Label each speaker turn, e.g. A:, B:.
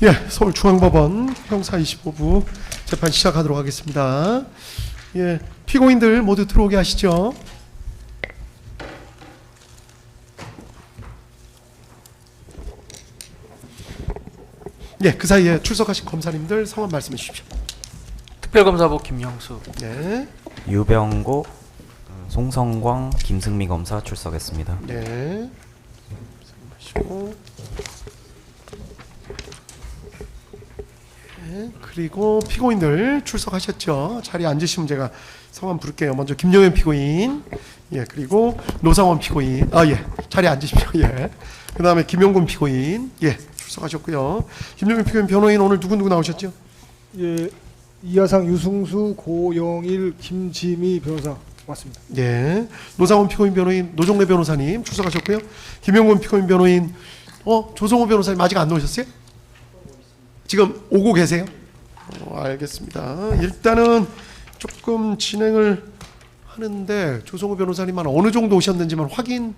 A: 예, 서울중앙법원 형사 25부 재판 시작하도록 하겠습니다. 예, 피고인들 모두 들어오게 하시죠. 예, 그 사이에 출석하신 검사님들 성함 말씀해 주십시오.
B: 특별검사부 김영수
A: 네,
C: 유병고, 어, 송성광, 김승미 검사 출석했습니다.
A: 네. 마시고. 네, 그리고 피고인들 출석하셨죠? 자리에 앉으시면 제가 성함 부를게요. 먼저 김영현 피고인, 예, 그리고 노상원 피고인, 아 예, 자리에 앉으십시오. 예. 그 다음에 김용곤 피고인, 예, 출석하셨고요. 김영현 피고인 변호인 오늘 누구 누구 나오셨죠?
D: 예, 이하상, 유승수, 고영일, 김지미 변호사 왔습니다.
A: 예. 노상원 피고인 변호인 노종래 변호사님 출석하셨고요. 김용곤 피고인 변호인 어 조성호 변호사님 아직 안 나오셨어요? 지금 오고 계세요? 어, 알겠습니다. 일단은 조금 진행을 하는데 조성호 변호사님만 어느 정도 오셨는지만 확인